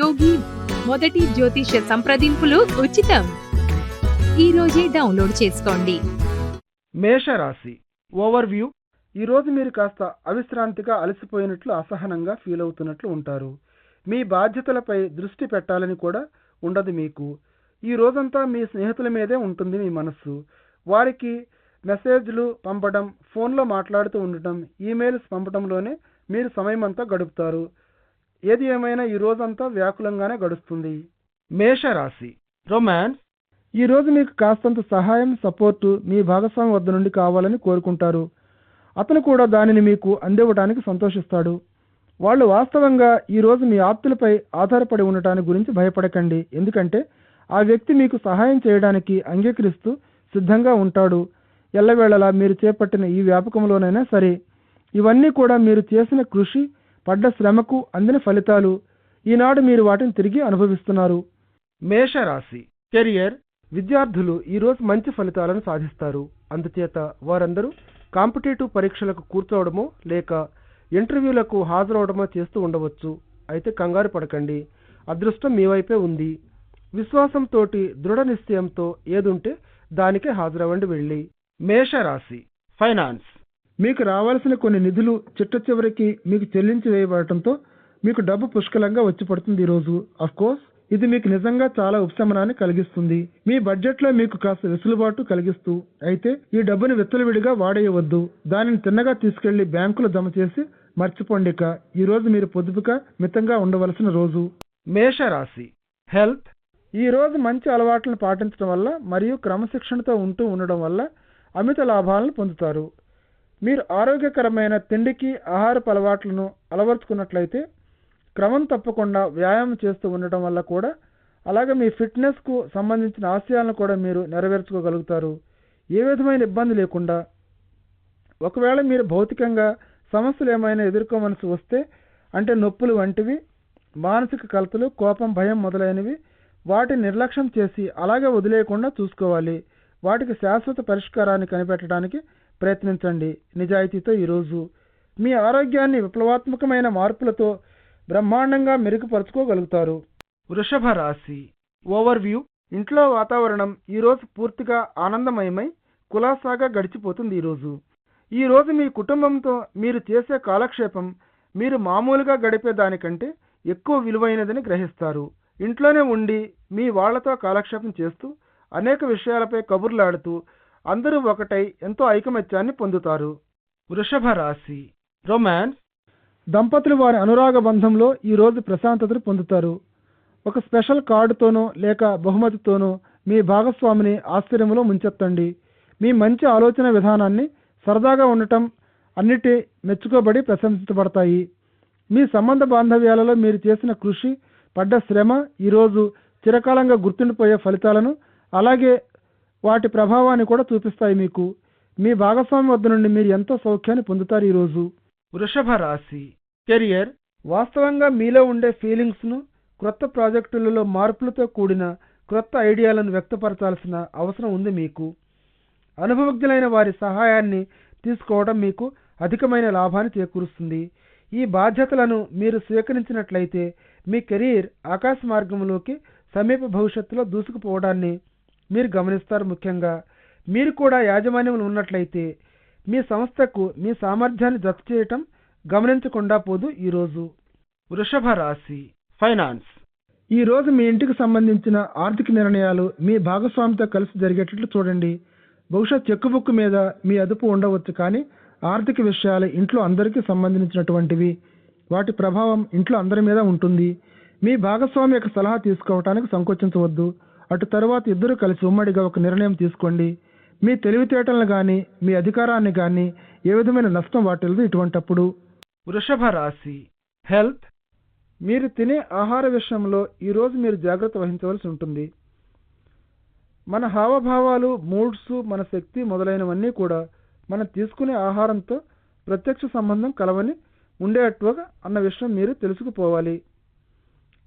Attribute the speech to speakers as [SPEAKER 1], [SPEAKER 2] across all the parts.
[SPEAKER 1] యోగి మొదటి జ్యోతిష సంప్రదింపులు ఉచితం. ఈ రోజే డౌన్లోడ్ చేసుకోండి.
[SPEAKER 2] మేషరాశి ఓవర్వ్యూ. ఈరోజు మీరు కాస్త అవిశ్రాంతిగా అలసిపోయినట్లు అసహనంగా ఫీల్ అవుతున్నట్లు ఉంటారు. మీ బాధ్యతలపై దృష్టి పెట్టాలని కూడా ఉండదు మీకు. ఈ రోజంతా మీ స్నేహితుల మీదే ఉంటుంది మీ మనస్సు. వారికి మెసేజ్లు పంపడం ఫోన్లో మాట్లాడుతూ ఉండటం ఈమెయిల్స్ పంపడంలోనే మీరు సమయమంతా గడుపుతారు. ఏది ఏమైనా ఈ రోజంతా వ్యాకులంగానే గడుస్తుంది. మేషరాశి రొమాన్స్ ఈ రోజు మీకు కాస్తంత సహాయం సపోర్టు మీ భాగస్వామి వద్ద నుండి కావాలని కోరుకుంటారు. అతను కూడా దానిని మీకు అందివ్వడానికి సంతోషిస్తాడు. వాళ్ళు వాస్తవంగా ఈ రోజు మీ ఆప్తులపై ఆధారపడి ఉండటానికి గురించి భయపడకండి. ఎందుకంటే ఆ వ్యక్తి మీకు సహాయం చేయడానికి అంగీకరిస్తూ సిద్ధంగా ఉంటాడు. ఎల్లవేళలా మీరు చేపట్టిన ఈ వ్యాపకంలోనైనా సరే ఇవన్నీ కూడా మీరు చేసిన కృషి పడ్డ శ్రమకు అందిన ఫలితాలు. ఈనాడు మీరు వాటిని తిరిగి అనుభవిస్తున్నారు. మేషరాశి. కెరియర్. విద్యార్థులు ఈరోజు మంచి ఫలితాలను సాధిస్తారు. అందుచేత వారందరూ కాంపిటేటివ్ పరీక్షలకు కూర్చోవడమో లేక ఇంటర్వ్యూలకు హాజరవడమో చేస్తూ ఉండవచ్చు. అయితే కంగారు పడకండి. అదృష్టం మీ వైపే ఉంది. విశ్వాసంతోటి దృఢ నిశ్చయంతో ఏదుంటే దానికే హాజరవ్వండి వెళ్ళి. మేషరాశి. ఫైనాన్స్. మీకు రావాల్సిన కొన్ని నిధులు చిట్ట చివరికి మీకు చెల్లించి వేయబడటంతో మీకు డబ్బు పుష్కలంగా వచ్చి పడుతుంది ఈరోజు కోర్స్ ఇది మీకు నిజంగా చాలా ఉపశమనాన్ని కలిగిస్తుంది. మీ బడ్జెట్లో మీకు కాస్త వెసులుబాటు కలిగిస్తూ అయితే ఈ డబ్బును విత్తలవిడిగా వాడేయవద్దు. దానిని తిన్నగా తీసుకెళ్ళి బ్యాంకులో జమ చేసి మర్చిపోండిక. ఈ రోజు మీరు పొదుపుగా మితంగా ఉండవలసిన రోజు. మేషరాశి హెల్త్. ఈ రోజు మంచి అలవాట్లను పాటించడం వల్ల మరియు క్రమశిక్షణతో ఉంటూ ఉండడం వల్ల అమిత లాభాలను పొందుతారు. మీరు ఆరోగ్యకరమైన తిండికి ఆహారపు అలవాట్లను అలవర్చుకున్నట్లయితే క్రమం తప్పకుండా వ్యాయామం చేస్తూ ఉండటం వల్ల కూడా అలాగే మీ ఫిట్నెస్కు సంబంధించిన ఆశయాలను కూడా మీరు నెరవేర్చుకోగలుగుతారు. ఏ విధమైన ఇబ్బంది లేకుండా ఒకవేళ మీరు భౌతికంగా సమస్యలు ఏమైనా ఎదుర్కోవలసి వస్తే అంటే నొప్పులు వంటివి మానసిక కలతలు కోపం భయం మొదలైనవి వాటిని నిర్లక్ష్యం చేసి అలాగే వదిలేయకుండా చూసుకోవాలి. వాటికి శాశ్వత పరిష్కారాన్ని కనిపెట్టడానికి ప్రయత్నించండి. నిజాయితీతో ఈరోజు మీ ఆరోగ్యాన్ని విప్లవాత్మకమైన మార్పులతో బ్రహ్మాండంగా మెరుగుపరుచుకోగలుగుతారు. వృషభ రాశి. ఓవర్వ్యూ. ఇంట్లో వాతావరణం ఈరోజు పూర్తిగా ఆనందమయమై కులాసాగా గడిచిపోతుంది ఈరోజు. ఈ రోజు మీ కుటుంబంతో మీరు చేసే కాలక్షేపం మీరు మామూలుగా గడిపే దానికంటే ఎక్కువ విలువైనదని గ్రహిస్తారు. ఇంట్లోనే ఉండి మీ వాళ్ళతో కాలక్షేపం చేస్తూ అనేక విషయాలపై కబుర్లాడుతూ అందరూ ఒకటై ఎంతో ఐకమత్యాన్ని పొందుతారు. వృషభ రాశి. రొమాన్స్. దంపతులు వారి అనురాగ బంధంలో ఈరోజు ప్రశాంతతను పొందుతారు. ఒక స్పెషల్ కార్డుతోనో లేక బహుమతితోనో మీ భాగస్వామిని ఆశ్చర్యంలో ముంచెత్తండి. మీ మంచి ఆలోచన విధానాన్ని సరదాగా ఉండటం అన్నిటి మెచ్చుకోబడి ప్రశంసించబడతాయి. మీ సంబంధ బాంధవ్యాలలో మీరు చేసిన కృషి పడ్డ శ్రమ ఈరోజు చిరకాలంగా గుర్తుండిపోయే ఫలితాలను అలాగే వాటి ప్రభావాన్ని కూడా చూపిస్తాయి మీకు. మీ భాగస్వామి వద్ద నుండి మీరు ఎంతో సౌఖ్యాన్ని పొందుతారు ఈరోజు వృషభ రాశి. కెరియర్. వాస్తవంగా మీలో ఉండే ఫీలింగ్స్ను క్రొత్త ప్రాజెక్టులలో మార్పులతో కూడిన క్రొత్త ఐడియాలను వ్యక్తపరచాల్సిన అవసరం ఉంది మీకు. అనుభవజ్ఞులైన వారి సహాయాన్ని తీసుకోవడం మీకు అధికమైన లాభాన్ని చేకూరుస్తుంది. ఈ బాధ్యతలను మీరు స్వీకరించినట్లయితే మీ కెరీర్ ఆకాశ మార్గంలోకి సమీప భవిష్యత్తులో దూసుకుపోవడాన్ని మీరు గమనిస్తారు ముఖ్యంగా. మీరు కూడా యాజమాన్యంలో ఉన్నట్లయితే మీ సంస్థకు మీ సామర్థ్యాన్ని జత చేయటం గమనించకుండా పోదు ఈరోజు. వృషభ రాశి ఫైనాన్స్. ఈ రోజు మీ ఇంటికి సంబంధించిన ఆర్థిక నిర్ణయాలు మీ భాగస్వామితో కలిసి జరిగేటట్లు చూడండి. బహుశా చెక్ బుక్ మీద మీ అదుపు ఉండవచ్చు కానీ ఆర్థిక విషయాలు ఇంట్లో అందరికీ సంబంధించినటువంటివి. వాటి ప్రభావం ఇంట్లో అందరి మీద ఉంటుంది. మీ భాగస్వామి యొక్క సలహా తీసుకోవటానికి సంకోచించవద్దు. అటు తరువాత ఇద్దరు కలిసి ఉమ్మడిగా ఒక నిర్ణయం తీసుకోండి. మీ తెలివితేటలను కానీ మీ అధికారాన్ని కానీ ఏ విధమైన నష్టం వాటిల్లదు ఇటువంటప్పుడు. వృషభ రాశి హెల్త్. మీరు తినే ఆహార విషయంలో ఈరోజు మీరు జాగ్రత్త వహించవలసి ఉంటుంది. మన హావభావాలు మూడ్స్ మన శక్తి మొదలైనవన్నీ కూడా మనం తీసుకునే ఆహారంతో ప్రత్యక్ష సంబంధం కలవని ఉండేట్టుగా అన్న విషయం మీరు తెలుసుకుపోవాలి.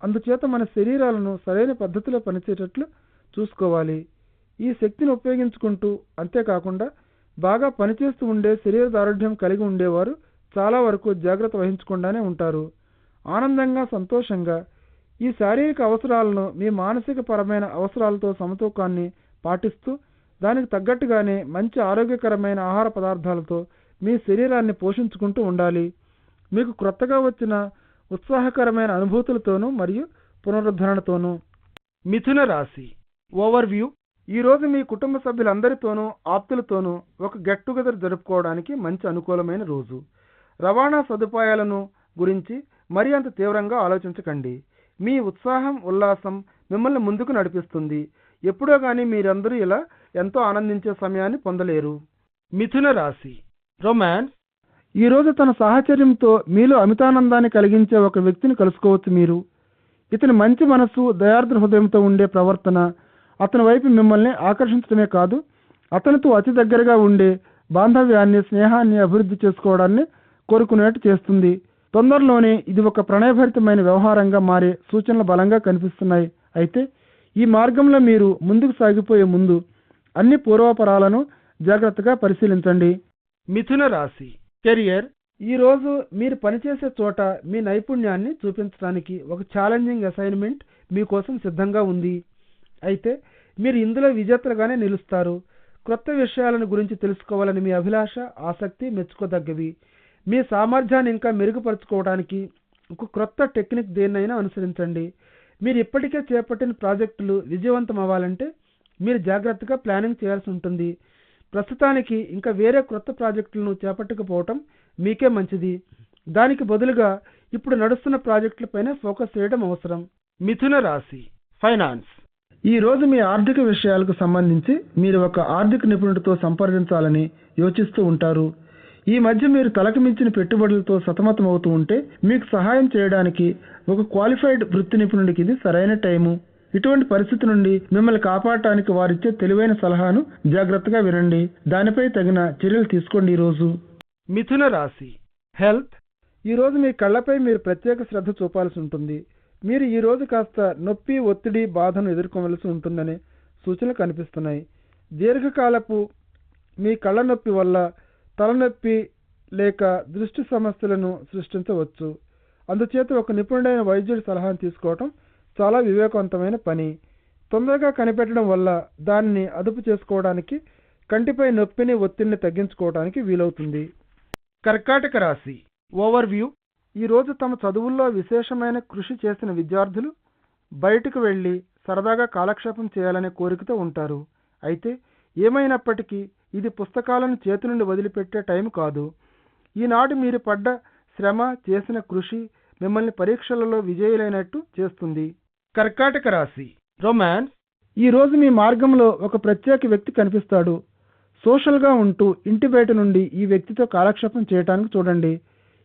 [SPEAKER 2] అందుచేత మన శరీరాలను సరైన పద్ధతిలో పనిచేసేటట్లు చూసుకోవాలి. ఈ శక్తిని ఉపయోగించుకుంటూ అంతేకాకుండా బాగా పనిచేస్తూ ఉండే శరీర దారుఢ్యం కలిగి ఉండేవారు చాలా వరకు జాగ్రత్త వహించకుండానే ఉంటారు. ఆనందంగా సంతోషంగా ఈ శారీరక అవసరాలను మీ మానసిక పరమైన అవసరాలతో సమతూకాన్ని పాటిస్తూ దానికి తగ్గట్టుగానే మంచి ఆరోగ్యకరమైన ఆహార పదార్థాలతో మీ శరీరాన్ని పోషించుకుంటూ ఉండాలి. మీకు క్రొత్తగా వచ్చిన ఉత్సాహకరమైన అనుభూతులతోనూ మరియు పునరుద్ధరణతోనూ. మిథున రాశి. ఓవర్వ్యూ. ఈరోజు మీ కుటుంబ సభ్యులందరితోనూ ఆప్తులతోనూ ఒక గెట్ టుగెదర్ జరుపుకోవడానికి మంచి అనుకూలమైన రోజు. రవాణా సదుపాయాలను గురించి మరి అంత తీవ్రంగా ఆలోచించకండి. మీ ఉత్సాహం ఉల్లాసం మిమ్మల్ని ముందుకు నడిపిస్తుంది. ఎప్పుడో కానీ మీరందరూ ఇలా ఎంతో ఆనందించే సమయాన్ని పొందలేరు. మిథున రాశి. రొమాన్స్. ఈరోజు తన సాహచర్యంతో మీలో అమితానందాన్ని కలిగించే ఒక వ్యక్తిని కలుసుకోవచ్చు మీరు. ఇతని మంచి మనస్సు దయార్ద్ర హృదయంతో ఉండే ప్రవర్తన అతని వైపు మిమ్మల్ని ఆకర్షించడమే కాదు అతనితో అతి దగ్గరగా ఉండే బాంధవ్యాన్ని స్నేహాన్ని అభివృద్ధి చేసుకోవడాన్ని కోరుకునేట్టు చేస్తుంది. తొందరలోనే ఇది ఒక ప్రణయభరితమైన వ్యవహారంగా మారే సూచనలు బలంగా కనిపిస్తున్నాయి. అయితే ఈ మార్గంలో మీరు ముందుకు సాగిపోయే ముందు అన్ని పూర్వాపరాలను జాగ్రత్తగా పరిశీలించండి. మిథున రాశి. కెరియర్ ఈరోజు మీరు పనిచేసే చోట మీ నైపుణ్యాన్ని చూపించడానికి ఒక ఛాలెంజింగ్ అసైన్మెంట్ మీకోసం సిద్ధంగా ఉంది. అయితే మీరు ఇందులో విజేతలుగానే నిలుస్తారు. క్రొత్త విషయాలను గురించి తెలుసుకోవాలని మీ అభిలాష ఆసక్తి మెచ్చుకోదగ్గవి. మీ సామర్థ్యాన్ని ఇంకా మెరుగుపరుచుకోవడానికి ఒక క్రొత్త టెక్నిక్ దేన్నైనా అనుసరించండి. మీరు ఇప్పటికే చేపట్టిన ప్రాజెక్టులు విజయవంతం అవ్వాలంటే మీరు జాగ్రత్తగా ప్లానింగ్ చేయాల్సి ఉంటుంది. ప్రస్తుతానికి ఇంకా వేరే క్రొత్త ప్రాజెక్టులను చేపట్టకపోవటం మీకే మంచిది. దానికి బదులుగా ఇప్పుడు నడుస్తున్న ప్రాజెక్టులపైనే ఫోకస్ చేయడం అవసరం. మిథున రాశి ఫైనాన్స్. ఈ రోజు మీ ఆర్థిక విషయాలకు సంబంధించి మీరు ఒక ఆర్థిక నిపుణుడితో సంప్రదించాలని యోచిస్తూ ఉంటారు. ఈ మధ్య మీరు తలకు మించిన పెట్టుబడులతో సతమతం అవుతూ ఉంటే మీకు సహాయం చేయడానికి ఒక క్వాలిఫైడ్ వృత్తి నిపుణుడికి ఇది సరైన టైము. ఇటువంటి పరిస్థితి నుండి మిమ్మల్ని కాపాడటానికి వారిచ్చే తెలివైన సలహాను జాగ్రత్తగా వినండి. దానిపై తగిన చర్యలు తీసుకోండి ఈ రోజు మిథున రాశి. హెల్త్. ఈ రోజు మీ కళ్ళపై మీరు ప్రత్యేక శ్రద్ధ చూపాల్సి ఉంటుంది. మీరు ఈ రోజు కాస్త నొప్పి ఒత్తిడి బాధను ఎదుర్కోవలసి ఉంటుందనే సూచనలు కనిపిస్తున్నాయి. దీర్ఘకాలపు మీ కళ్ళ నొప్పి వల్ల తలనొప్పి లేక దృష్టి సమస్యలను సృష్టించవచ్చు. అందుచేత ఒక నిపుణుడైన వైద్యుడి సలహాను తీసుకోవటం చాలా వివేకవంతమైన పని. తొందరగా కనిపెట్టడం వల్ల దానిని అదుపు చేసుకోవడానికి కంటిపై నొప్పిని ఒత్తిడిని తగ్గించుకోవడానికి వీలవుతుంది. కర్కాటక రాశి ఓవర్వ్యూ. ఈరోజు తమ చదువుల్లో విశేషమైన కృషి చేసిన విద్యార్థులు బయటకు వెళ్ళి సరదాగా కాలక్షేపం చేయాలనే కోరికతో ఉంటారు. అయితే ఏమైనప్పటికీ ఇది పుస్తకాలను చేతి నుండి వదిలిపెట్టే టైం కాదు. ఈనాడు మీరు పడ్డ శ్రమ చేసిన కృషి మిమ్మల్ని పరీక్షలలో విజయులైనట్టు చేస్తుంది. కర్కాటక రాశి. రొమాన్స్ ఈరోజు మీ మార్గంలో ఒక ప్రత్యేక వ్యక్తి కనిపిస్తాడు. సోషల్గా ఉంటూ ఇంటి బయట నుండి ఈ వ్యక్తితో కాలక్షేపం చేయడానికి చూడండి.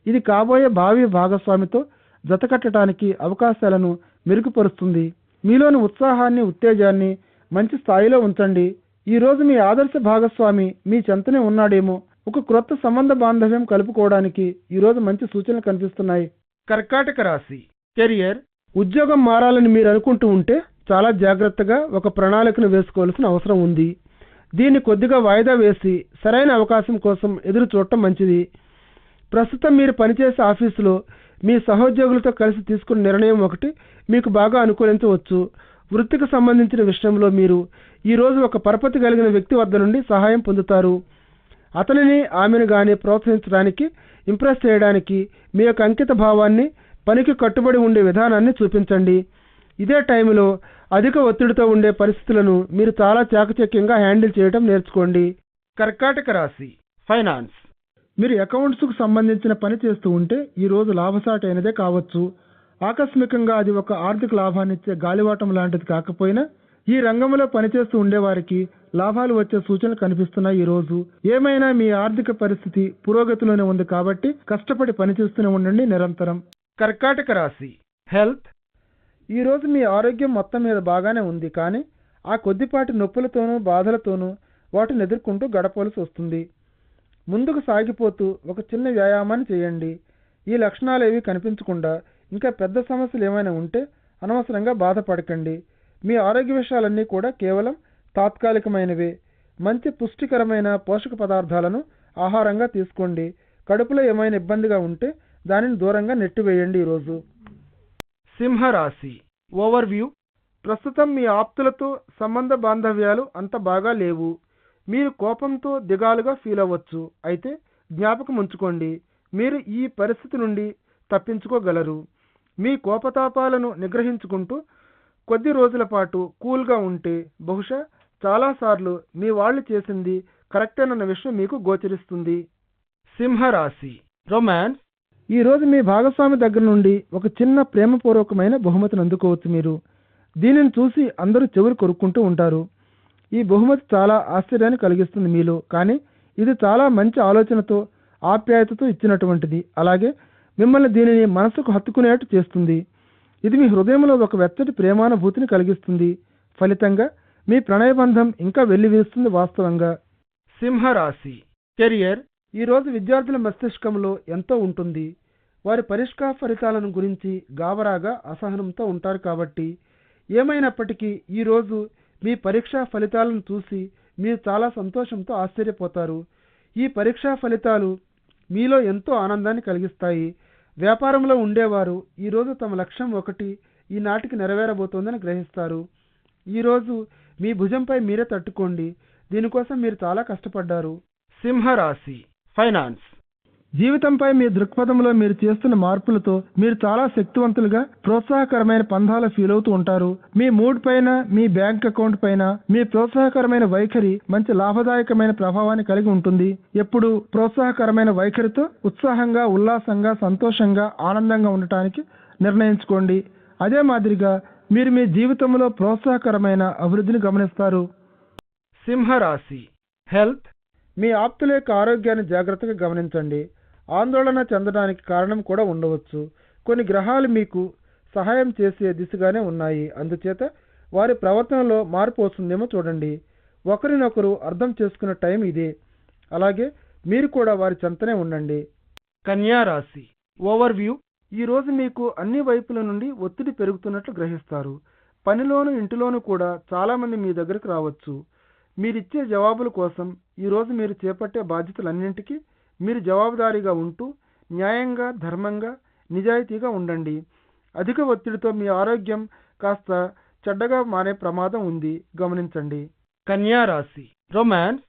[SPEAKER 2] ఇది కాబోయే భావి భాగస్వామితో జతకట్టడానికి అవకాశాలను మెరుగుపరుస్తుంది. మీలోని ఉత్సాహాన్ని ఉత్తేజాన్ని మంచి స్థాయిలో ఉంచండి. ఈరోజు మీ ఆదర్శ భాగస్వామి మీ చెంతనే ఉన్నాడేమో. ఒక క్రొత్త సంబంధ బాంధవ్యం కలుపుకోవడానికి ఈ రోజు మంచి సూచనలు కనిపిస్తున్నాయి. కర్కాటక రాశి. కెరియర్ ఉద్యోగం మారాలని మీరు అనుకుంటూ ఉంటే చాలా జాగ్రత్తగా ఒక ప్రణాళికను వేసుకోవాల్సిన అవసరం ఉంది. దీన్ని కొద్దిగా వాయిదా వేసి సరైన అవకాశం కోసం ఎదురు చూడటం మంచిది. ప్రస్తుతం మీరు పనిచేసే ఆఫీసులో మీ సహోద్యోగులతో కలిసి తీసుకున్న నిర్ణయం ఒకటి మీకు బాగా అనుకూలించవచ్చు వృత్తికి సంబంధించిన విషయంలో మీరు ఈరోజు ఒక పరపతి కలిగిన వ్యక్తి వద్ద నుండి సహాయం పొందుతారు. అతనిని ఆమెను గాని ప్రోత్సహించడానికి ఇంప్రెస్ చేయడానికి మీ యొక్క అంకిత భావాన్ని పనికి కట్టుబడి ఉండే విధానాన్ని చూపించండి. ఇదే టైంలో అధిక ఒత్తిడితో ఉండే పరిస్థితులను మీరు చాలా చాకచక్యంగా హ్యాండిల్ చేయడం నేర్చుకోండి. కర్కాటక రాశి ఫైనాన్స్. మీరు అకౌంట్స్కు సంబంధించిన పని చేస్తూ ఉంటే ఈ రోజు అయినదే కావచ్చు. ఆకస్మికంగా అది ఒక ఆర్థిక లాభాన్ని ఇచ్చే గాలివాటం లాంటిది కాకపోయినా ఈ రంగంలో పనిచేస్తూ ఉండేవారికి లాభాలు వచ్చే సూచనలు కనిపిస్తున్నాయి ఈ రోజు. ఏమైనా మీ ఆర్థిక పరిస్థితి పురోగతిలోనే ఉంది కాబట్టి కష్టపడి పనిచేస్తూనే ఉండండి నిరంతరం. కర్కాటక రాశి. హెల్త్. ఈరోజు మీ ఆరోగ్యం మొత్తం మీద బాగానే ఉంది కానీ ఆ కొద్దిపాటి నొప్పులతోనూ బాధలతోనూ వాటిని ఎదుర్కొంటూ గడపవలసి వస్తుంది. ముందుకు సాగిపోతూ ఒక చిన్న వ్యాయామాన్ని చేయండి. ఈ లక్షణాలు ఏవి కనిపించకుండా ఇంకా పెద్ద సమస్యలు ఏమైనా ఉంటే అనవసరంగా బాధపడకండి. మీ ఆరోగ్య విషయాలన్నీ కూడా కేవలం తాత్కాలికమైనవే. మంచి పుష్టికరమైన పోషక పదార్థాలను ఆహారంగా తీసుకోండి. కడుపులో ఏమైనా ఇబ్బందిగా ఉంటే దానిని దూరంగా నెట్టివేయండి ఈరోజు. సింహరాశి. ఓవర్వ్యూ. ప్రస్తుతం మీ ఆప్తులతో సంబంధ బాంధవ్యాలు అంత బాగా లేవు. మీరు కోపంతో దిగాలుగా ఫీల్ అవ్వచ్చు. అయితే జ్ఞాపకం ఉంచుకోండి. మీరు ఈ పరిస్థితి నుండి తప్పించుకోగలరు. మీ కోపతాపాలను నిగ్రహించుకుంటూ కొద్ది రోజుల పాటు కూల్గా ఉంటే బహుశా చాలాసార్లు మీ వాళ్ళు చేసింది కరెక్టేనన్న విషయం మీకు గోచరిస్తుంది. సింహరాశి. రొమాన్స్. ఈరోజు మీ భాగస్వామి దగ్గర నుండి ఒక చిన్న ప్రేమపూర్వకమైన బహుమతిని అందుకోవచ్చు మీరు. దీనిని చూసి అందరూ చెవులు కొరుక్కుంటూ ఉంటారు. ఈ బహుమతి చాలా ఆశ్చర్యాన్ని కలిగిస్తుంది మీలో కానీ ఇది చాలా మంచి ఆలోచనతో ఆప్యాయతతో ఇచ్చినటువంటిది. అలాగే మిమ్మల్ని దీనిని మనసుకు హత్తుకునేట్టు చేస్తుంది. ఇది మీ హృదయంలో ఒక వెచ్చటి ప్రేమానుభూతిని కలిగిస్తుంది. ఫలితంగా మీ ప్రణయబంధం ఇంకా వెల్లివీస్తుంది వాస్తవంగా. సింహరాశి. కెరియర్. ఈ రోజు విద్యార్థుల మస్తిష్కంలో ఎంతో ఉంటుంది. వారి పరిష్కార ఫలితాలను గురించి గాబరాగా అసహనంతో ఉంటారు కాబట్టి ఏమైనప్పటికీ ఈరోజు మీ పరీక్షా ఫలితాలను చూసి మీరు చాలా సంతోషంతో ఆశ్చర్యపోతారు. ఈ పరీక్షా ఫలితాలు మీలో ఎంతో ఆనందాన్ని కలిగిస్తాయి. వ్యాపారంలో ఉండేవారు ఈరోజు తమ లక్ష్యం ఒకటి ఈనాటికి నెరవేరబోతోందని గ్రహిస్తారు. ఈరోజు మీ భుజంపై మీరే తట్టుకోండి. దీనికోసం మీరు చాలా కష్టపడ్డారు. సింహరాశి ఫైనాన్స్. జీవితంపై మీ దృక్పథంలో మీరు చేస్తున్న మార్పులతో మీరు చాలా శక్తివంతులుగా ప్రోత్సాహకరమైన పంధాలు ఫీల్ అవుతూ ఉంటారు. మీ మూడ్ పైన మీ బ్యాంక్ అకౌంట్ పైన మీ ప్రోత్సాహకరమైన వైఖరి మంచి లాభదాయకమైన ప్రభావాన్ని కలిగి ఉంటుంది. ఎప్పుడు ప్రోత్సాహకరమైన వైఖరితో ఉత్సాహంగా ఉల్లాసంగా సంతోషంగా ఆనందంగా ఉండటానికి నిర్ణయించుకోండి. అదే మాదిరిగా మీరు మీ జీవితంలో ప్రోత్సాహకరమైన అభివృద్ధిని గమనిస్తారు. సింహరాశి. హెల్త్. మీ ఆప్తుల యొక్క ఆరోగ్యాన్ని జాగ్రత్తగా గమనించండి. ఆందోళన చెందడానికి కారణం కూడా ఉండవచ్చు. కొన్ని గ్రహాలు మీకు సహాయం చేసే దిశగానే ఉన్నాయి. అందుచేత వారి ప్రవర్తనలో మార్పు వస్తుందేమో చూడండి. ఒకరినొకరు అర్థం చేసుకున్న టైం ఇదే. అలాగే మీరు కూడా వారి చెంతనే ఉండండి. కన్యా రాశి. ఓవర్వ్యూ. ఈ రోజు మీకు అన్ని వైపుల నుండి ఒత్తిడి పెరుగుతున్నట్లు గ్రహిస్తారు. పనిలోను ఇంటిలోనూ కూడా చాలామంది మీ దగ్గరకు రావచ్చు. మీరిచ్చే జవాబుల కోసం ఈరోజు మీరు చేపట్టే బాధ్యతలన్నింటికీ మీరు జవాబుదారీగా ఉంటూ న్యాయంగా ధర్మంగా నిజాయితీగా ఉండండి. అధిక ఒత్తిడితో మీ ఆరోగ్యం కాస్త చెడ్డగా మారే ప్రమాదం ఉంది. గమనించండి. కన్యా రాశి. రొమాన్స్.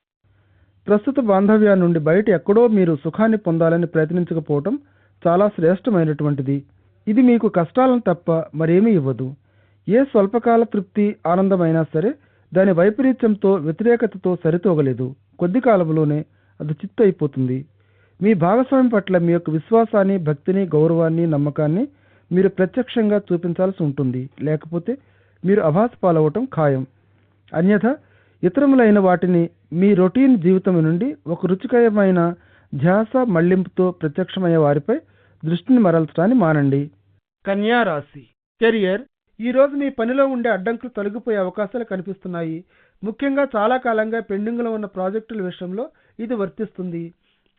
[SPEAKER 2] ప్రస్తుత బాంధవ్యాల నుండి బయట ఎక్కడో మీరు సుఖాన్ని పొందాలని ప్రయత్నించకపోవటం చాలా శ్రేష్టమైనటువంటిది. ఇది మీకు కష్టాలను తప్ప మరేమీ ఇవ్వదు. ఏ స్వల్పకాల తృప్తి ఆనందమైనా సరే దాని వైపరీత్యంతో వ్యతిరేకతతో సరితూగలేదు. కొద్ది కాలంలోనే అది చిత్తు అయిపోతుంది మీ భాగస్వామి పట్ల మీ యొక్క విశ్వాసాన్ని భక్తిని గౌరవాన్ని నమ్మకాన్ని మీరు ప్రత్యక్షంగా చూపించాల్సి ఉంటుంది. లేకపోతే మీరు అభాస పాలవటం ఖాయం. అన్యథా ఇతరములైన వాటిని మీ రొటీన్ జీవితం నుండి ఒక రుచికరమైన ధ్యాస మళ్ళింపుతో ప్రత్యక్షమయ్యే వారిపై దృష్టిని మరల్చడాన్ని మానండి. కన్యా రాశి. కెరియర్. ఈ రోజు మీ పనిలో ఉండే అడ్డంకులు తొలగిపోయే అవకాశాలు కనిపిస్తున్నాయి. ముఖ్యంగా చాలా కాలంగా పెండింగ్లో ఉన్న ప్రాజెక్టుల విషయంలో ఇది వర్తిస్తుంది.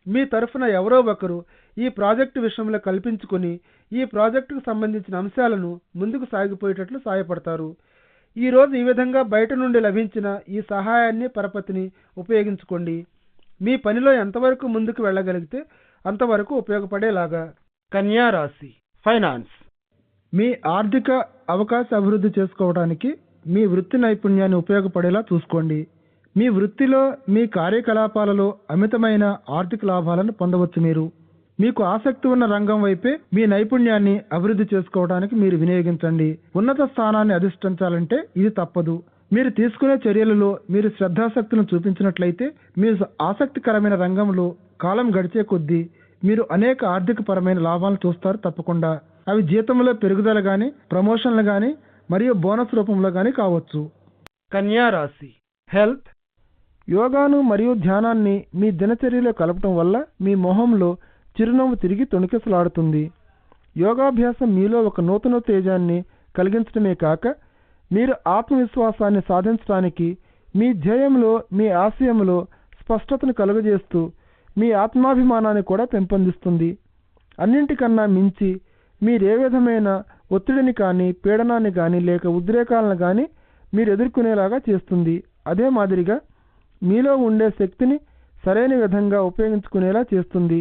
[SPEAKER 2] మీ తరఫున ఎవరో ఒకరు ఈ ప్రాజెక్టు విషయంలో కల్పించుకొని ఈ ప్రాజెక్టుకు సంబంధించిన అంశాలను ముందుకు సాగిపోయేటట్లు సహాయపడతారు ఈ రోజు ఈ విధంగా బయట నుండి లభించిన ఈ సహాయాన్ని పరపతిని ఉపయోగించుకోండి. మీ పనిలో ఎంతవరకు ముందుకు వెళ్ళగలిగితే అంతవరకు ఉపయోగపడేలాగా. కన్యా రాశి ఫైనాన్స్. మీ ఆర్థిక అవకాశ అభివృద్ధి చేసుకోవడానికి మీ వృత్తి నైపుణ్యాన్ని ఉపయోగపడేలా చూసుకోండి. మీ వృత్తిలో మీ కార్యకలాపాలలో అమితమైన ఆర్థిక లాభాలను పొందవచ్చు మీరు. మీకు ఆసక్తి ఉన్న రంగం వైపే మీ నైపుణ్యాన్ని అభివృద్ధి చేసుకోవడానికి మీరు వినియోగించండి. ఉన్నత స్థానాన్ని అధిష్ఠించాలంటే ఇది తప్పదు. మీరు తీసుకునే చర్యలలో మీరు శ్రద్ధాశక్తులను చూపించినట్లయితే మీ ఆసక్తికరమైన రంగంలో కాలం గడిచే కొద్దీ మీరు అనేక ఆర్థిక పరమైన లాభాలను చూస్తారు తప్పకుండా. అవి జీతంలో పెరుగుదల గాని ప్రమోషన్లు గాని మరియు బోనస్ రూపంలో గాని కావచ్చు. కన్యా రాశి. హెల్త్ యోగాను మరియు ధ్యానాన్ని మీ దినచర్యలో కలపటం వల్ల మీ మొహంలో చిరునవ్వు తిరిగి తొణికిసలాడుతుంది. యోగాభ్యాసం మీలో ఒక నూతన తేజాన్ని కలిగించడమే కాక మీరు ఆత్మవిశ్వాసాన్ని సాధించడానికి మీ ధ్యేయంలో మీ ఆశయంలో స్పష్టతను కలుగజేస్తూ మీ ఆత్మాభిమానాన్ని కూడా పెంపొందిస్తుంది. అన్నింటికన్నా మించి మీరే విధమైన ఒత్తిడిని కానీ పీడనాన్ని కానీ లేక ఉద్రేకాలను కానీ మీరు ఎదుర్కొనేలాగా చేస్తుంది. అదే మాదిరిగా మీలో ఉండే శక్తిని సరైన విధంగా ఉపయోగించుకునేలా చేస్తుంది.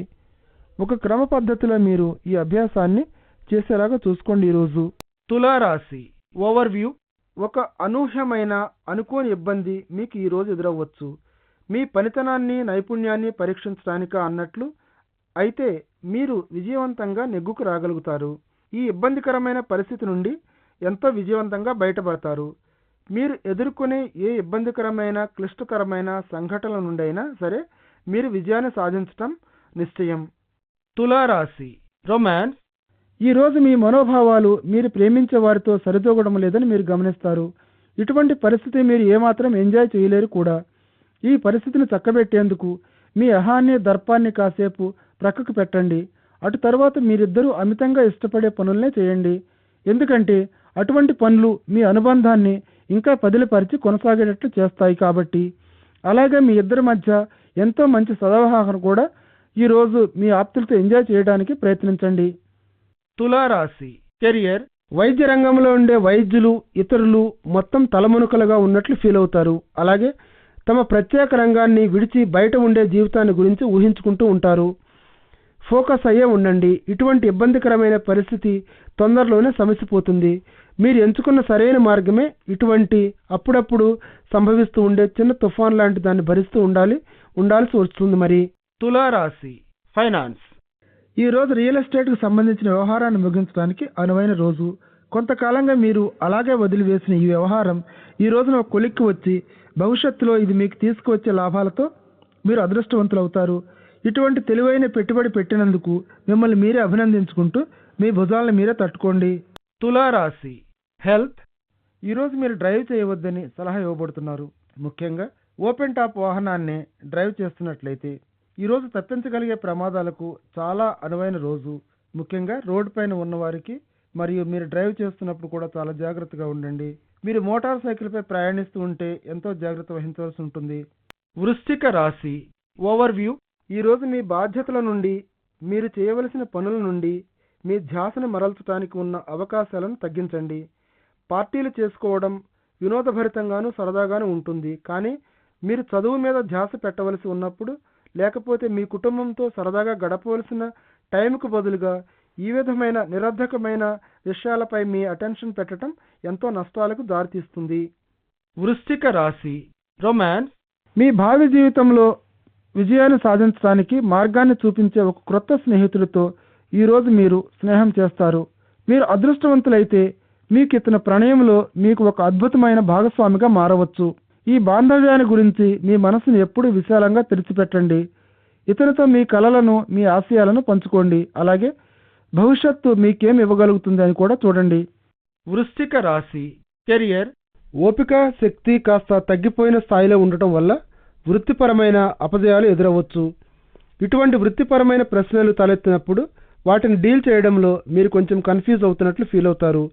[SPEAKER 2] ఒక క్రమ పద్ధతిలో మీరు ఈ అభ్యాసాన్ని చేసేలాగా చూసుకోండి ఈరోజు. తులారాశి ఓవర్వ్యూ. ఒక అనూహ్యమైన అనుకోని ఇబ్బంది మీకు ఈరోజు ఎదురవ్వచ్చు. మీ పనితనాన్ని నైపుణ్యాన్ని పరీక్షించడానిక అన్నట్లు అయితే మీరు విజయవంతంగా నెగ్గుకు రాగలుగుతారు. ఈ ఇబ్బందికరమైన పరిస్థితి నుండి ఎంతో విజయవంతంగా బయటపడతారు. మీరు ఎదుర్కొనే ఏ ఇబ్బందికరమైన క్లిష్టకరమైన సంఘటనల నుండి అయినా సరే మీరు విజయాన్ని సాధించటం నిశ్చయం. తులారాశి రొమాన్స్. ఈరోజు మీ మనోభావాలు మీరు ప్రేమించే వారితో సరిదూగడం లేదని మీరు గమనిస్తారు. ఇటువంటి పరిస్థితి మీరు ఏమాత్రం ఎంజాయ్ చేయలేరు కూడా. ఈ పరిస్థితిని చక్కబెట్టేందుకు మీ అహాన్ని దర్పాన్ని కాసేపు ప్రక్కకు పెట్టండి. అటు తర్వాత మీరిద్దరూ అమితంగా ఇష్టపడే పనులనే చేయండి. ఎందుకంటే అటువంటి పనులు మీ అనుబంధాన్ని ఇంకా పదిలిపరిచి కొనసాగేటట్లు చేస్తాయి కాబట్టి. అలాగే మీ ఇద్దరి మధ్య ఎంతో మంచి సదవహాహన కూడా ఈరోజు మీ ఆప్తులతో ఎంజాయ్ చేయడానికి ప్రయత్నించండి. తులారాశి. కెరియర్. వైద్య రంగంలో ఉండే వైద్యులు ఇతరులు మొత్తం తలమునుకలుగా ఉన్నట్లు ఫీల్ అవుతారు. అలాగే తమ ప్రత్యేక రంగాన్ని విడిచి బయట ఉండే జీవితాన్ని గురించి ఊహించుకుంటూ ఉంటారు. ఫోకస్ అయ్యే ఉండండి. ఇటువంటి ఇబ్బందికరమైన పరిస్థితి తొందరలోనే సమసిపోతుంది. మీరు ఎంచుకున్న సరైన మార్గమే ఇటువంటి అప్పుడప్పుడు సంభవిస్తూ ఉండే చిన్న తుఫాన్ లాంటి దాన్ని భరిస్తూ ఉండాలి ఉండాల్సి వస్తుంది మరి. తులారాశి ఫైనాన్స్. ఈ రోజు రియల్ ఎస్టేట్కు సంబంధించిన వ్యవహారాన్ని ముగించడానికి అనువైన రోజు. కొంతకాలంగా మీరు అలాగే వదిలివేసిన ఈ వ్యవహారం ఈ రోజున ఒక కొలిక్కి వచ్చి భవిష్యత్తులో ఇది మీకు తీసుకువచ్చే లాభాలతో మీరు అదృష్టవంతులవుతారు. ఇటువంటి తెలివైన పెట్టుబడి పెట్టినందుకు మిమ్మల్ని మీరే అభినందించుకుంటూ మీ భుజాలను మీరే తట్టుకోండి. తులారాశి. హెల్త్. ఈరోజు మీరు డ్రైవ్ చేయవద్దని సలహా ఇవ్వబడుతున్నారు. ముఖ్యంగా ఓపెన్ టాప్ వాహనాన్ని డ్రైవ్ చేస్తున్నట్లయితే ఈరోజు తప్పించగలిగే ప్రమాదాలకు చాలా అనువైన రోజు. ముఖ్యంగా రోడ్డు పైన ఉన్నవారికి మరియు మీరు డ్రైవ్ చేస్తున్నప్పుడు కూడా చాలా జాగ్రత్తగా ఉండండి. మీరు మోటార్ సైకిల్పై ప్రయాణిస్తూ ఉంటే ఎంతో జాగ్రత్త వహించవలసి ఉంటుంది. వృశ్చిక రాశి. ఓవర్వ్యూ ఈరోజు మీ బాధ్యతల నుండి మీరు చేయవలసిన పనుల నుండి మీ ధ్యాసను మరల్చడానికి ఉన్న అవకాశాలను తగ్గించండి. పార్టీలు చేసుకోవడం వినోదభరితంగాను సరదాగాను ఉంటుంది. కానీ మీరు చదువు మీద ధ్యాస పెట్టవలసి ఉన్నప్పుడు లేకపోతే మీ కుటుంబంతో సరదాగా గడపవలసిన టైంకు బదులుగా ఈ విధమైన నిరర్ధకమైన విషయాలపై మీ అటెన్షన్ పెట్టడం ఎంతో నష్టాలకు దారితీస్తుంది. వృశ్చిక రాశి రొమాన్స్. మీ భావి జీవితంలో విజయాన్ని సాధించడానికి మార్గాన్ని చూపించే ఒక క్రొత్త స్నేహితుడితో ఈరోజు మీరు స్నేహం చేస్తారు. మీరు అదృష్టవంతులైతే మీకు ఇతని ప్రణయంలో మీకు ఒక అద్భుతమైన భాగస్వామిగా మారవచ్చు. ఈ బాంధవ్యాన్ని గురించి మీ మనసును ఎప్పుడూ విశాలంగా తెరిచిపెట్టండి. ఇతనితో మీ కలలను మీ ఆశయాలను పంచుకోండి. అలాగే భవిష్యత్తు మీకేం ఇవ్వగలుగుతుంది అని కూడా చూడండి. వృశ్చిక రాశి కెరియర్ ఓపిక శక్తి కాస్త తగ్గిపోయిన స్థాయిలో ఉండటం వల్ల వృత్తిపరమైన అపజయాలు ఎదురవచ్చు. ఇటువంటి వృత్తిపరమైన ప్రశ్నలు తలెత్తినప్పుడు వాటిని డీల్ చేయడంలో మీరు కొంచెం కన్ఫ్యూజ్ అవుతున్నట్లు ఫీల్ అవుతారు.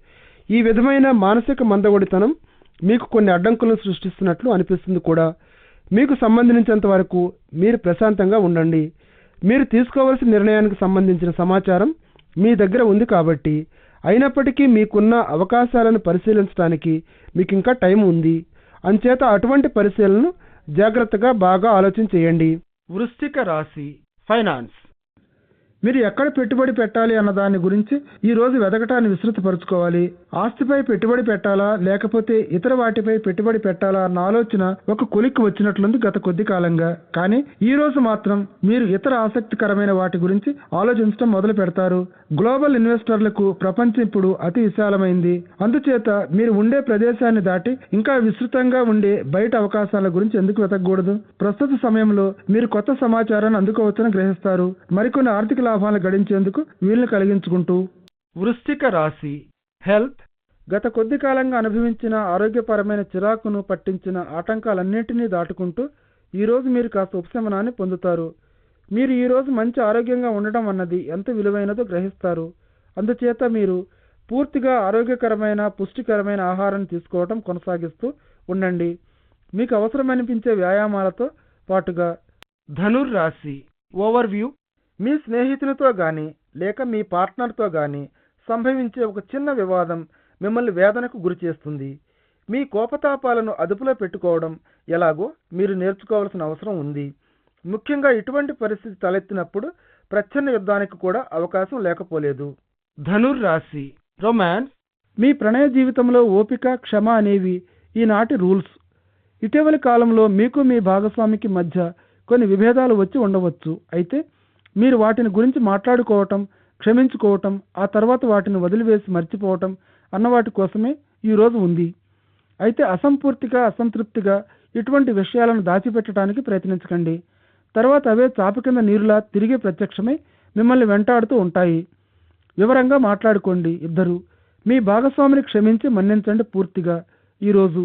[SPEAKER 2] ఈ విధమైన మానసిక మందగొడితనం మీకు కొన్ని అడ్డంకులను సృష్టిస్తున్నట్లు అనిపిస్తుంది కూడా. మీకు సంబంధించినంత వరకు మీరు ప్రశాంతంగా ఉండండి. మీరు తీసుకోవాల్సిన నిర్ణయానికి సంబంధించిన సమాచారం మీ దగ్గర ఉంది కాబట్టి అయినప్పటికీ మీకున్న అవకాశాలను పరిశీలించడానికి మీకు ఇంకా టైం ఉంది. అంచేత అటువంటి పరిశీలనను జాగ్రత్తగా బాగా ఆలోచన చేయండి. వృశ్చిక రాశి ఫైనాన్స్. మీరు ఎక్కడ పెట్టుబడి పెట్టాలి అన్న దాని గురించి ఈ రోజు వెతకటాన్ని విస్తృతపరచుకోవాలి. ఆస్తిపై పెట్టుబడి పెట్టాలా? లేకపోతే ఇతర వాటిపై పెట్టుబడి పెట్టాలా అన్న ఆలోచన ఒక కొలిక్కి వచ్చినట్లుంది గత కొద్ది కాలంగా. కానీ ఈ రోజు మాత్రం మీరు ఇతర ఆసక్తికరమైన వాటి గురించి ఆలోచించడం మొదలు పెడతారు. గ్లోబల్ ఇన్వెస్టర్లకు ప్రపంచం ఇప్పుడు అతి విశాలమైంది. అందుచేత మీరు ఉండే ప్రదేశాన్ని దాటి ఇంకా విస్తృతంగా ఉండే బయట అవకాశాల గురించి ఎందుకు వెతకూడదు ప్రస్తుత సమయంలో మీరు కొత్త సమాచారాన్ని అందుకోవచ్చని గ్రహిస్తారు. మరికొన్ని ఆర్థిక లాభాలను గడించేందుకు వీలును కలిగించుకుంటూ. వృశ్చిక రాశి హెల్త్. గత కొద్ది కాలంగా అనుభవించిన ఆరోగ్యపరమైన చిరాకును పట్టించిన ఆటంకాలన్నింటినీ దాటుకుంటూ ఈరోజు మీరు కాస్త ఉపశమనాన్ని పొందుతారు. మీరు ఈరోజు మంచి ఆరోగ్యంగా ఉండటం అన్నది ఎంత విలువైనదో గ్రహిస్తారు. అందుచేత మీరు పూర్తిగా ఆరోగ్యకరమైన పుష్టికరమైన ఆహారం తీసుకోవడం కొనసాగిస్తూ ఉండండి. మీకు అవసరమనిపించే వ్యాయామాలతో పాటుగా. ధనుర్ రాశి ఓవర్వ్యూ మీ స్నేహితులతో గాని లేక మీ పార్ట్నర్తో గాని సంభవించే ఒక చిన్న వివాదం మిమ్మల్ని వేదనకు గురిచేస్తుంది మీ కోపతాపాలను అదుపులో పెట్టుకోవడం ఎలాగో మీరు నేర్చుకోవాల్సిన అవసరం ఉంది. ముఖ్యంగా ఇటువంటి పరిస్థితి తలెత్తినప్పుడు ప్రచ్ఛన్న యుద్ధానికి కూడా అవకాశం లేకపోలేదు. ధనుర్ రాశి రొమాన్స్ మీ ప్రణయ జీవితంలో ఓపిక క్షమ అనేవి ఈనాటి రూల్స్. ఇటీవలి కాలంలో మీకు మీ భాగస్వామికి మధ్య కొన్ని విభేదాలు వచ్చి ఉండవచ్చు. అయితే మీరు వాటిని గురించి మాట్లాడుకోవటం క్షమించుకోవటం ఆ తర్వాత వాటిని వదిలివేసి మర్చిపోవటం అన్న వాటి కోసమే ఈరోజు ఉంది. అయితే అసంపూర్తిగా అసంతృప్తిగా ఇటువంటి విషయాలను దాచిపెట్టడానికి ప్రయత్నించకండి. తర్వాత అవే చాప కింద నీరులా తిరిగి ప్రత్యక్షమై మిమ్మల్ని వెంటాడుతూ ఉంటాయి. వివరంగా మాట్లాడుకోండి ఇద్దరు. మీ భాగస్వామిని క్షమించి మన్నించండి పూర్తిగా ఈరోజు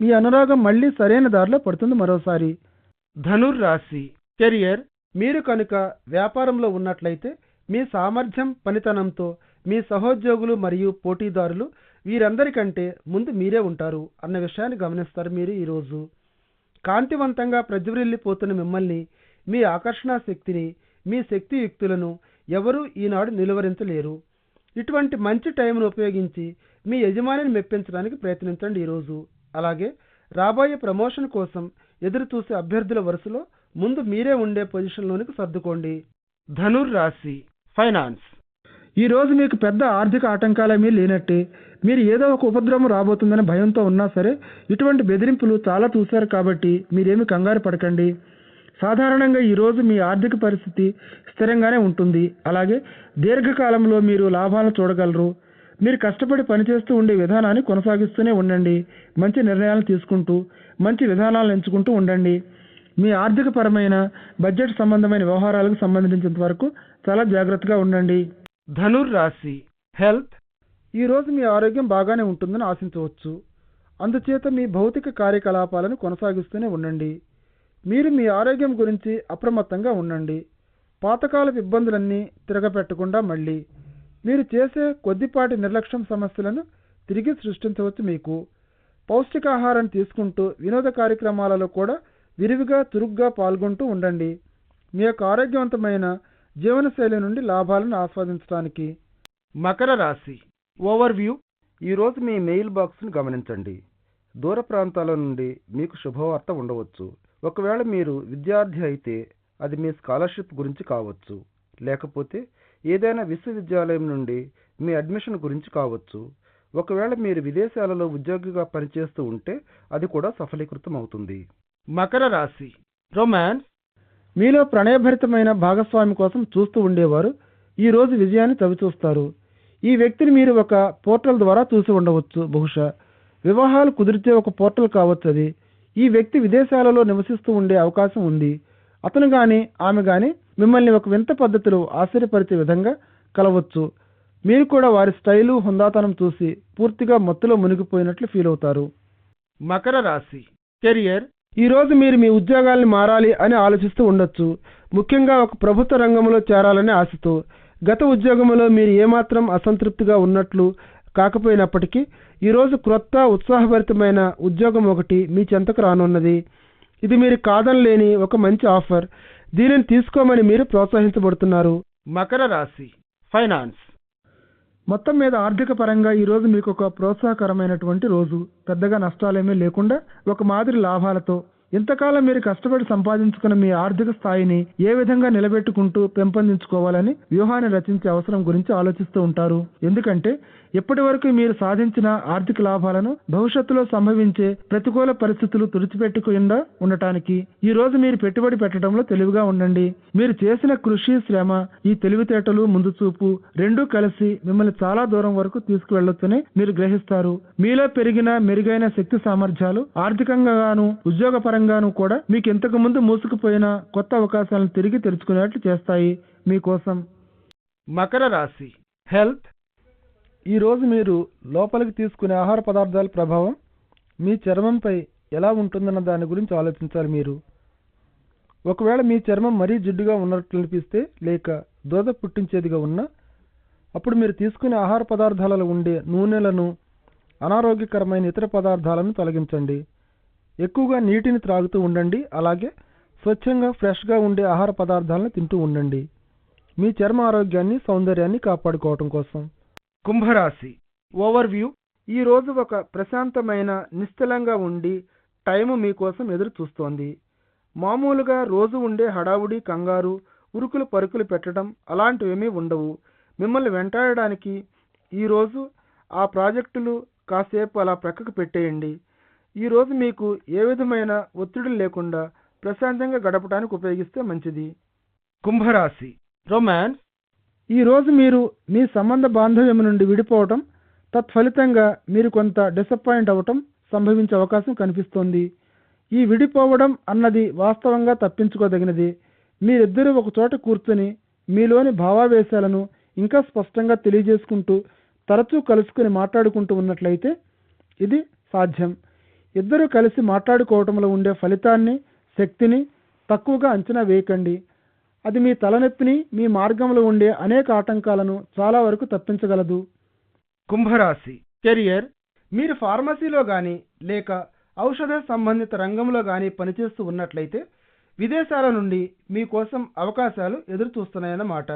[SPEAKER 2] మీ అనురాగం మళ్ళీ సరైన దారిలో పడుతుంది మరోసారి. ధనుర్ రాశి కెరియర్ మీరు కనుక వ్యాపారంలో ఉన్నట్లయితే మీ సామర్థ్యం పనితనంతో మీ సహోద్యోగులు మరియు పోటీదారులు వీరందరికంటే ముందు మీరే ఉంటారు అన్న విషయాన్ని గమనిస్తారు మీరు ఈరోజు. కాంతివంతంగా ప్రజ్వరిల్లిపోతున్న మిమ్మల్ని మీ ఆకర్షణ శక్తిని మీ శక్తియుక్తులను ఎవరూ ఈనాడు నిలువరించలేరు. ఇటువంటి మంచి టైంను ఉపయోగించి మీ యజమానిని మెప్పించడానికి ప్రయత్నించండి ఈరోజు. అలాగే రాబోయే ప్రమోషన్ కోసం ఎదురు చూసే అభ్యర్థుల వరుసలో ముందు మీరే ఉండే పొజిషన్లోనికి సర్దుకోండి. ధనుర్ రాశి ఫైనాన్స్ ఈరోజు మీకు పెద్ద ఆర్థిక ఆటంకాలేమీ లేనట్టే. మీరు ఏదో ఒక ఉపద్రవం రాబోతుందనే భయంతో ఉన్నా సరే ఇటువంటి బెదిరింపులు చాలా చూశారు కాబట్టి మీరేమి కంగారు పడకండి. సాధారణంగా ఈరోజు మీ ఆర్థిక పరిస్థితి స్థిరంగానే ఉంటుంది. అలాగే దీర్ఘకాలంలో మీరు లాభాలను చూడగలరు. మీరు కష్టపడి పనిచేస్తూ ఉండే విధానాన్ని కొనసాగిస్తూనే ఉండండి. మంచి నిర్ణయాలు తీసుకుంటూ మంచి విధానాలను ఎంచుకుంటూ ఉండండి. మీ ఆర్థిక పరమైన బడ్జెట్ సంబంధమైన వ్యవహారాలకు సంబంధించినంత వరకు చాలా జాగ్రత్తగా ఉండండి. ధనుర్ రాశి హెల్త్. ఈ రోజు మీ ఆరోగ్యం బాగానే ఉంటుందని ఆశించవచ్చు. అందుచేత మీ భౌతిక కార్యకలాపాలను కొనసాగిస్తూనే ఉండండి. మీరు మీ ఆరోగ్యం గురించి అప్రమత్తంగా ఉండండి. పాతకాలపు ఇబ్బందులన్నీ తిరగపెట్టకుండా మళ్ళీ. మీరు చేసే కొద్దిపాటి నిర్లక్ష్యం సమస్యలను తిరిగి సృష్టించవచ్చు మీకు. పౌష్టికాహారం తీసుకుంటూ వినోద కార్యక్రమాలలో కూడా విరివిగా చురుగ్గా పాల్గొంటూ ఉండండి. మీ యొక్క ఆరోగ్యవంతమైన జీవనశైలి నుండి లాభాలను ఆస్వాదించడానికి. మకర రాశి ఓవర్ వ్యూ ఈరోజు మీ మెయిల్ బాక్స్ను గమనించండి. దూర ప్రాంతాల నుండి మీకు శుభవార్త ఉండవచ్చు. ఒకవేళ మీరు విద్యార్థి అయితే అది మీ స్కాలర్షిప్ గురించి కావచ్చు. లేకపోతే ఏదైనా విశ్వవిద్యాలయం నుండి మీ అడ్మిషన్ గురించి కావచ్చు. ఒకవేళ మీరు విదేశాలలో ఉద్యోగిగా పనిచేస్తూ ఉంటే అది కూడా సఫలీకృతం అవుతుంది మకర రాశి. రొమాన్స్. మీలో ప్రణయభరితమైన భాగస్వామి కోసం చూస్తూ ఉండేవారు. ఈరోజు విజయాన్ని చవిచూస్తారు ఈ వ్యక్తిని మీరు ఒక పోర్టల్ ద్వారా చూసి ఉండవచ్చు. బహుశా వివాహాలు కుదిరితే ఒక పోర్టల్ కావచ్చు అది. ఈ వ్యక్తి విదేశాలలో నివసిస్తూ ఉండే అవకాశం ఉంది. అతను గాని ఆమె గాని మిమ్మల్ని ఒక వింత పద్ధతిలో ఆశ్చర్యపరిచే విధంగా కలవచ్చు. మీరు కూడా వారి స్టైలు హుందాతనం చూసి పూర్తిగా మత్తులో మునిగిపోయినట్లు ఫీల్ అవుతారు. మకర రాశి. కెరియర్. ఈరోజు మీరు మీ ఉద్యోగాల్ని మారాలి అని ఆలోచిస్తూ ఉండొచ్చు. ముఖ్యంగా ఒక ప్రభుత్వ రంగంలో చేరాలనే ఆశతో. గత ఉద్యోగంలో మీరు ఏమాత్రం అసంతృప్తిగా ఉన్నట్లు కాకపోయినప్పటికీ ఈరోజు క్రొత్త ఉత్సాహభరితమైన ఉద్యోగం ఒకటి మీ చెంతకు రానున్నది. ఇది మీరు కాదనలేని ఒక మంచి ఆఫర్. దీనిని తీసుకోమని మీరు ప్రోత్సహించబడుతున్నారు. మకర రాశి ఫైనాన్స్. మొత్తం మీద ఆర్థిక పరంగా ఈ రోజు మీకు ఒక ప్రోత్సాహకరమైనటువంటి రోజు. పెద్దగా నష్టాలేమీ లేకుండా ఒక మాదిరి లాభాలతో ఇంతకాలం మీరు కష్టపడి సంపాదించుకున్న మీ ఆర్థిక స్థాయిని ఏ విధంగా నిలబెట్టుకుంటూ పెంపొందించుకోవాలని వ్యూహాన్ని రచించే అవసరం గురించి ఆలోచిస్తూ ఉంటారు. ఎందుకంటే ఇప్పటి వరకు మీరు సాధించిన ఆర్థిక లాభాలను భవిష్యత్తులో సంభవించే ప్రతికూల పరిస్థితులు తుడిచిపెట్టకుండా ఉండటానికి ఈ రోజు మీరు పెట్టుబడి పెట్టడంలో తెలివిగా ఉండండి. మీరు చేసిన కృషి శ్రమ ఈ తెలివితేటలు ముందు చూపు రెండూ కలిసి మిమ్మల్ని చాలా దూరం వరకు తీసుకువెళ్ళొచ్చని మీరు గ్రహిస్తారు. మీలో పెరిగిన మెరుగైన శక్తి సామర్థ్యాలు ఆర్థికంగాను ఉద్యోగపరంగాను కూడా మీకు ఇంతకు ముందు మూసుకుపోయిన కొత్త అవకాశాలను తిరిగి తెరుచుకునేట్లు చేస్తాయి. మీకోసం. మకర రాశి. హెల్త్ ఈరోజు మీరు లోపలికి తీసుకునే ఆహార పదార్థాల ప్రభావం మీ చర్మంపై ఎలా ఉంటుందన్న దాని గురించి ఆలోచించాలి మీరు. ఒకవేళ మీ చర్మం మరీ జిడ్డుగా ఉన్నట్లు అనిపిస్తే లేక దోద పుట్టించేదిగా ఉన్నా అప్పుడు మీరు తీసుకునే ఆహార పదార్థాలలో ఉండే నూనెలను అనారోగ్యకరమైన ఇతర పదార్థాలను తొలగించండి. ఎక్కువగా నీటిని త్రాగుతూ ఉండండి. అలాగే స్వచ్ఛంగా ఫ్రెష్గా ఉండే ఆహార పదార్థాలను తింటూ ఉండండి. మీ చర్మ ఆరోగ్యాన్ని సౌందర్యాన్ని కాపాడుకోవటం కోసం. కుంభరాశి ఓవర్ వ్యూ ఈ రోజు ఒక ప్రశాంతమైన నిశ్చలంగా ఉండి టైము మీకోసం ఎదురు చూస్తోంది. మామూలుగా రోజు ఉండే హడావుడి కంగారు ఉరుకులు పరుకులు పెట్టడం అలాంటివేమీ ఉండవు. మిమ్మల్ని వెంటాడడానికి ఈరోజు ఆ ప్రాజెక్టులు కాసేపు అలా ప్రక్కకు పెట్టేయండి. ఈరోజు మీకు ఏ విధమైన ఒత్తిడి లేకుండా ప్రశాంతంగా గడపడానికి ఉపయోగిస్తే మంచిది. కుంభరాశి. రొమాన్స్. ఈరోజు మీరు మీ సంబంధ బాంధవ్యం నుండి విడిపోవటం తత్ఫలితంగా మీరు కొంత డిసప్పాయింట్ అవ్వటం సంభవించే అవకాశం కనిపిస్తోంది. ఈ విడిపోవడం అన్నది వాస్తవంగా తప్పించుకోదగినది. మీరిద్దరూ ఒక చోట కూర్చొని మీలోని భావావేశాలను ఇంకా స్పష్టంగా తెలియజేసుకుంటూ తరచూ కలుసుకుని మాట్లాడుకుంటూ ఉన్నట్లయితే ఇది సాధ్యం. ఇద్దరూ కలిసి మాట్లాడుకోవటంలో ఉండే ఫలితాన్ని శక్తిని తక్కువగా అంచనా వేయకండి. అది మీ తలనొప్పిని మీ మార్గంలో ఉండే అనేక ఆటంకాలను చాలా వరకు తప్పించగలదు. కుంభరాశి. కెరియర్. మీరు ఫార్మసీలో కానీ లేక ఔషధ సంబంధిత రంగంలో కానీ పనిచేస్తూ ఉన్నట్లయితే విదేశాల నుండి మీకోసం అవకాశాలు ఎదురు చూస్తున్నాయన్నమాట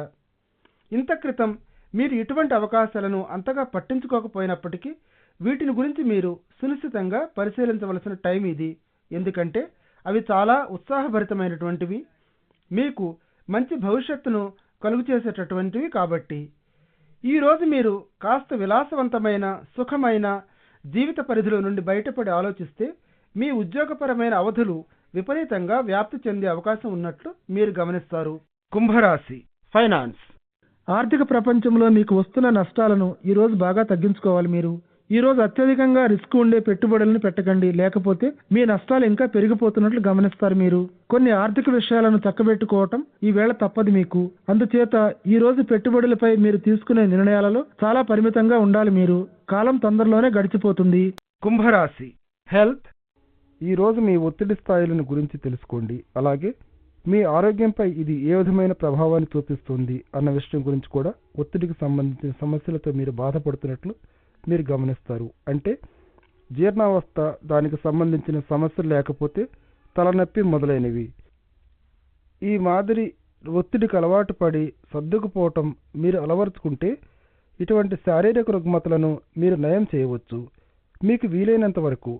[SPEAKER 2] ఇంత క్రితం మీరు ఇటువంటి అవకాశాలను అంతగా పట్టించుకోకపోయినప్పటికీ వీటిని గురించి మీరు సునిశ్చితంగా పరిశీలించవలసిన టైం ఇది. ఎందుకంటే అవి చాలా ఉత్సాహభరితమైనటువంటివి. మీకు మంచి భవిష్యత్తును కలుగు చేసేటటువంటివి కాబట్టి ఈరోజు మీరు కాస్త విలాసవంతమైన సుఖమైన జీవిత పరిధిలో నుండి బయటపడి ఆలోచిస్తే మీ ఉద్యోగపరమైన అవధులు విపరీతంగా వ్యాప్తి చెందే అవకాశం ఉన్నట్లు మీరు గమనిస్తారు. కుంభరాశి ఫైనాన్స్. ఆర్థిక ప్రపంచంలో మీకు వస్తున్న నష్టాలను ఈరోజు బాగా తగ్గించుకోవాలి మీరు. ఈరోజు అత్యధికంగా రిస్క్ ఉండే పెట్టుబడులను పెట్టకండి. లేకపోతే మీ నష్టాలు ఇంకా పెరిగిపోతున్నట్లు గమనిస్తారు మీరు. కొన్ని ఆర్థిక విషయాలను చక్కబెట్టుకోవటం ఈ వేళ తప్పదు మీకు. అందుచేత ఈ రోజు పెట్టుబడులపై మీరు తీసుకునే నిర్ణయాలలో చాలా పరిమితంగా ఉండాలి మీరు. కాలం తొందరలోనే గడిచిపోతుంది. కుంభరాశి. హెల్త్. ఈ రోజు మీ ఒత్తిడి స్థాయిలను గురించి తెలుసుకోండి. అలాగే మీ ఆరోగ్యంపై ఇది ఏ విధమైన ప్రభావాన్ని చూపిస్తుంది అన్న విషయం గురించి కూడా ఒత్తిడికి సంబంధించిన సమస్యలతో మీరు బాధపడుతున్నట్లు మీరు గమనిస్తారు. అంటే జీర్ణావస్థ దానికి సంబంధించిన సమస్యలు లేకపోతే తలనొప్పి మొదలైనవి. ఈ మాదిరి ఒత్తిడికి అలవాటు పడి సర్దుకుపోవటం మీరు అలవరుచుకుంటే ఇటువంటి శారీరక రుగ్మతలను మీరు నయం చేయవచ్చు. మీకు వీలైనంత వరకు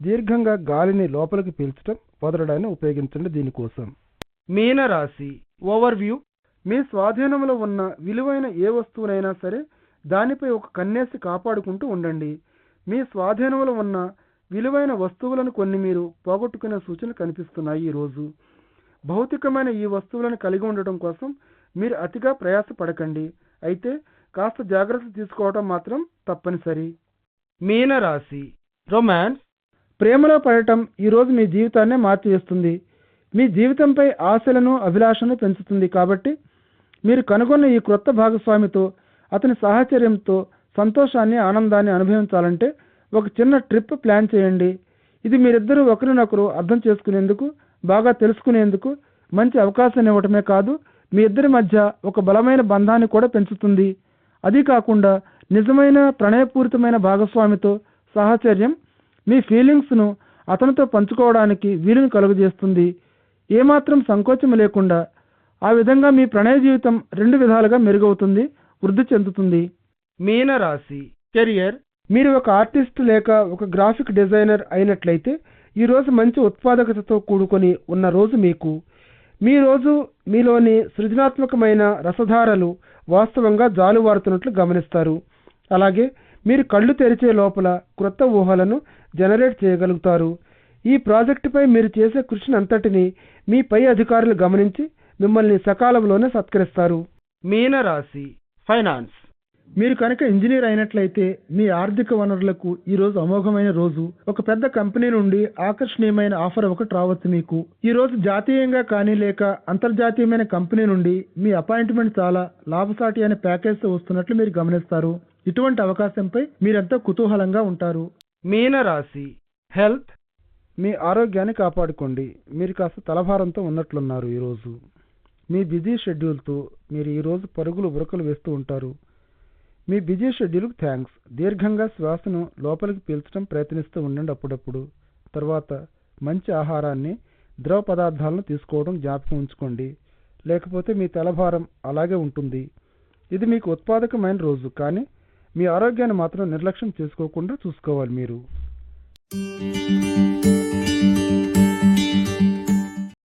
[SPEAKER 2] దీర్ఘంగా గాలిని లోపలికి పీల్చడం వదలడాన్ని ఉపయోగించండి దీనికోసం. మీనరాశి ఓవర్వ్యూ మీ స్వాధీనంలో ఉన్న విలువైన ఏ వస్తువునైనా సరే దానిపై ఒక కన్నేసి కాపాడుకుంటూ ఉండండి. మీ స్వాధీనంలో ఉన్న విలువైన వస్తువులను కొన్ని మీరు పోగొట్టుకునే సూచనలు కనిపిస్తున్నాయి ఈరోజు భౌతికమైన ఈ వస్తువులను కలిగి ఉండటం కోసం మీరు అతిగా ప్రయాసపడకండి. అయితే కాస్త జాగ్రత్త తీసుకోవడం మాత్రం తప్పనిసరి. మీనరాశి రొమాన్స్ ప్రేమలో పడటం ఈరోజు మీ జీవితాన్నే మార్చివేస్తుంది. మీ జీవితంపై ఆశలను అభిలాషను పెంచుతుంది కాబట్టి మీరు కనుగొన్న ఈ క్రొత్త భాగస్వామితో అతని సాహచర్యంతో సంతోషాన్ని ఆనందాన్ని అనుభవించాలంటే ఒక చిన్న ట్రిప్ ప్లాన్ చేయండి. ఇది మీరిద్దరూ ఒకరినొకరు అర్థం చేసుకునేందుకు బాగా తెలుసుకునేందుకు మంచి అవకాశాన్ని ఇవ్వటమే కాదు మీ ఇద్దరి మధ్య ఒక బలమైన బంధాన్ని కూడా పెంచుతుంది. అది కాకుండా నిజమైన ప్రణయపూరితమైన భాగస్వామితో సాహచర్యం మీ ఫీలింగ్స్ను అతనితో పంచుకోవడానికి వీలును కలుగజేస్తుంది. ఏమాత్రం సంకోచం లేకుండా ఆ విధంగా మీ ప్రణయ జీవితం రెండు విధాలుగా మెరుగవుతుంది. వృద్ధి చెందుతుంది. మీనరాశి. కెరియర్. మీరు ఒక ఆర్టిస్ట్ లేక ఒక గ్రాఫిక్ డిజైనర్ అయినట్లయితే ఈ రోజు మంచి ఉత్పాదకతతో కూడుకొని ఉన్న రోజు మీకు. మీ రోజు మీలోని సృజనాత్మకమైన రసధారలు వాస్తవంగా జాలువారుతున్నట్లు గమనిస్తారు. అలాగే మీరు కళ్ళు తెరిచే లోపల క్రొత్త ఊహలను జనరేట్ చేయగలుగుతారు. ఈ ప్రాజెక్టుపై మీరు చేసే కృషిని అంతటిని మీ పై అధికారులు గమనించి మిమ్మల్ని సకాలంలోనే సత్కరిస్తారు. మీనరాశి. ఫైనాన్స్. మీరు కనుక ఇంజనీర్ అయినట్లయితే మీ ఆర్థిక వనరులకు ఈ రోజు అమోఘమైన రోజు. ఒక పెద్ద కంపెనీ నుండి ఆకర్షణీయమైన ఆఫర్ ఒకటి రావచ్చు మీకు. ఈ రోజు జాతీయంగా కానీ లేక అంతర్జాతీయమైన కంపెనీ నుండి మీ అపాయింట్మెంట్ చాలా లాభసాటి అనే ప్యాకేజ్తో వస్తున్నట్లు మీరు గమనిస్తారు. ఇటువంటి అవకాశంపై మీరెంతో కుతూహలంగా ఉంటారు. మీనరాశి. హెల్త్. మీ ఆరోగ్యాన్ని కాపాడుకోండి. మీరు కాస్త తలభారంతో ఉన్నట్లున్నారు ఈరోజు మీ బిజీ షెడ్యూల్తో మీరు ఈరోజు పరుగులు ఉరకలు వేస్తూ ఉంటారు. మీ బిజీ షెడ్యూల్కి థ్యాంక్స్. దీర్ఘంగా శ్వాసను లోపలికి పీల్చడం ప్రయత్నిస్తూ ఉండండి అప్పుడప్పుడు. తర్వాత మంచి ఆహారాన్ని ద్రవ పదార్థాలను తీసుకోవడం జ్ఞాపకం ఉంచుకోండి. లేకపోతే మీ తలభారం అలాగే ఉంటుంది. ఇది మీకు ఉత్పాదకమైన రోజు కానీ మీ ఆరోగ్యాన్ని మాత్రం నిర్లక్ష్యం చేసుకోకుండా చూసుకోవాలి మీరు.